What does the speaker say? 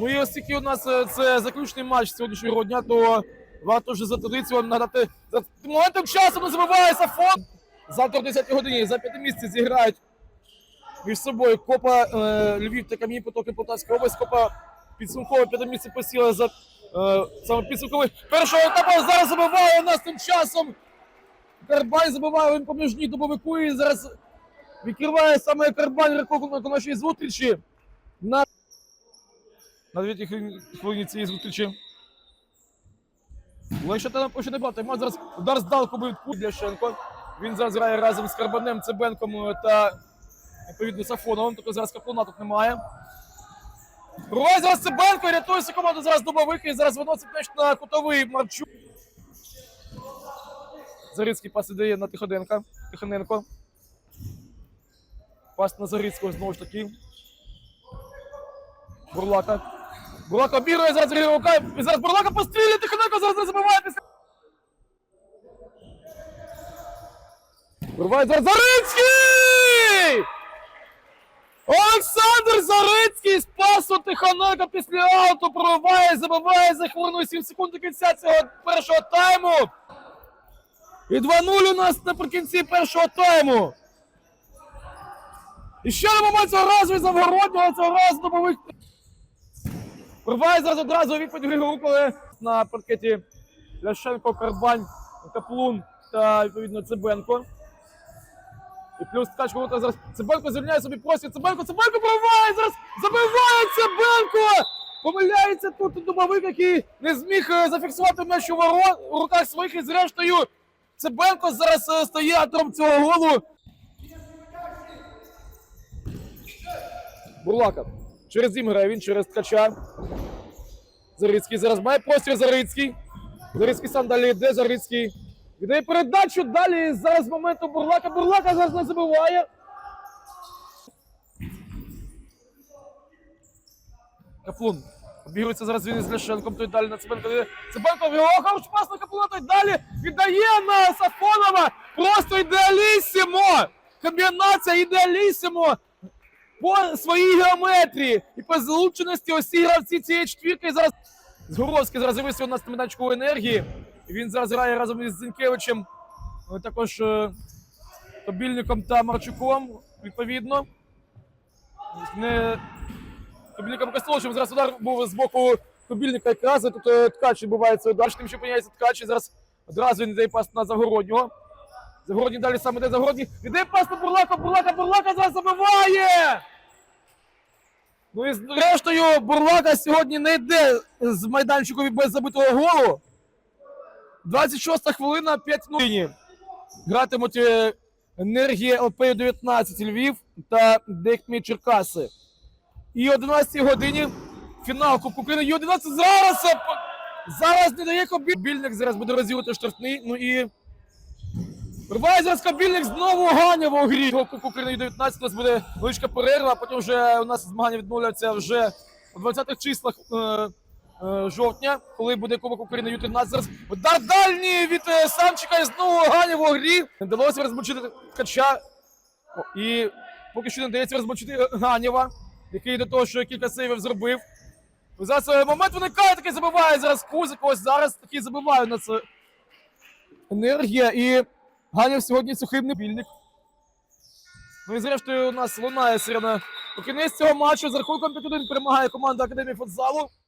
Ну оскільки у нас е, це заключний матч сьогоднішнього дня, то варто вже за традицією нагадати. За моментом часу не забивається фон. Завтра о 10 годині за п'яте місце зіграють між собою Копа е, Львів та Кам'яні Потоки Полтавська область. Копа підсумкове п'яте місце посіла за е, саме підсумковий першого етапу. Зараз забиває нас тим часом. Карбань забиває він поміжній добовику і зараз відкриває саме Карбань рахунок нашої зустрічі. На на третій хвилині- хвилині цієї зустрічі. Лише там ще не багато. Має зараз удар здалеку буде від Ляшенко. Він зараз грає разом з Карбанем, Цибенком е, та відповідно Сафоновим. Тобто зараз каплуна тут немає. Цибенко, і рятується команду зараз добовик і зараз виносить на кутовий Марчук. Зарицький пас ідеє на Тиходенка. Тихоненко. Пас на Зарицького знову ж таки. Бурлака. Бурлака обігрує, зараз рука. І зараз Бурлака постріляє, Тихоненко зараз не забиває після. Вирває зараз Зарицький! Олександр Зарицький з пасу Тихоненка після ауту прориває, забиває за хвилину 7 секунд до кінця цього першого тайму. І 2-0 у нас наприкінці першого тайму. І ще на момент цього разу від Завгороднього, цього разу добових. Вирває зараз одразу відповідь Григору, коли на паркеті Ляшенко, Карбань, Каплун та відповідно Цибенко. І плюс ворота зараз Цибенко звільняє собі простір. Цибенко, Цибенко пробиває зараз! Забиває Цибенко! Помиляється тут дубовик, який не зміг е, зафіксувати м'яч у ворот у руках своїх і зрештою Цибенко зараз е, стає автором цього голу. Бурлака. Через дім грає він через ткача. Зарицький зараз має простір Зарицький. Зарицький сам далі йде, Зарицький. Віддає передачу далі. Зараз моменту Бурлака. Бурлака зараз не забиває. Каплун. Обігрується зараз він із Ляшенком, той далі на Цибенко. Цибенко його хорош пас на Каплуна, той далі віддає на Сафонова. Просто ідеалісімо! Комбінація ідеалісімо! по своїй геометрії і по залученості усі гравці цієї четвірки. Зараз Згоровський зараз з'явився у нас на майданчику енергії. Він зараз грає разом із Зінкевичем, е, також е, Тобільником та Марчуком, відповідно. Не Тобільником Костоловичем. Зараз удар був з боку Тобільника якраз. Тут е, ткач відбувається удар, тим, що опиняється ткач. Зараз одразу він дає пас на Загороднього. Загородній далі саме де Загородній. Іде пас на Бурлака, Бурлака, Бурлака зараз забиває! Ну і зрештою Бурлака сьогодні не йде з майданчику без забитого голу. 26 хвилина, 5 0 Гратимуть е, енергія ЛП-19 Львів та Декмі Черкаси. І о 11-й годині фінал Кубку України. І 11 зараз! е, Зараз не дає Кобіль. Більник зараз буде розділити штрафний. Ну і Рває зараз Кабільник знову Ганя у грі. Кубку України 19 у нас буде величка перерва, а потім вже у нас змагання відновляться вже у 20-х числах е, жовтня, коли буде Кубок України Ю-13. Зараз удар від е, Самчика і знову Ганя в грі. Вдалося розмочити ткача. І поки що не вдається розмочити Ганєва, який до того, що кілька сейвів зробив. Зараз е, момент виникає, такий забиває зараз Кузик. Ось зараз такий забиває у нас е, енергія і Ганів сьогодні сухий небільник. Ну і зрештою у нас лунає сирена. У кінець цього матчу з рахунком 5-1 перемагає команда Академії футзалу.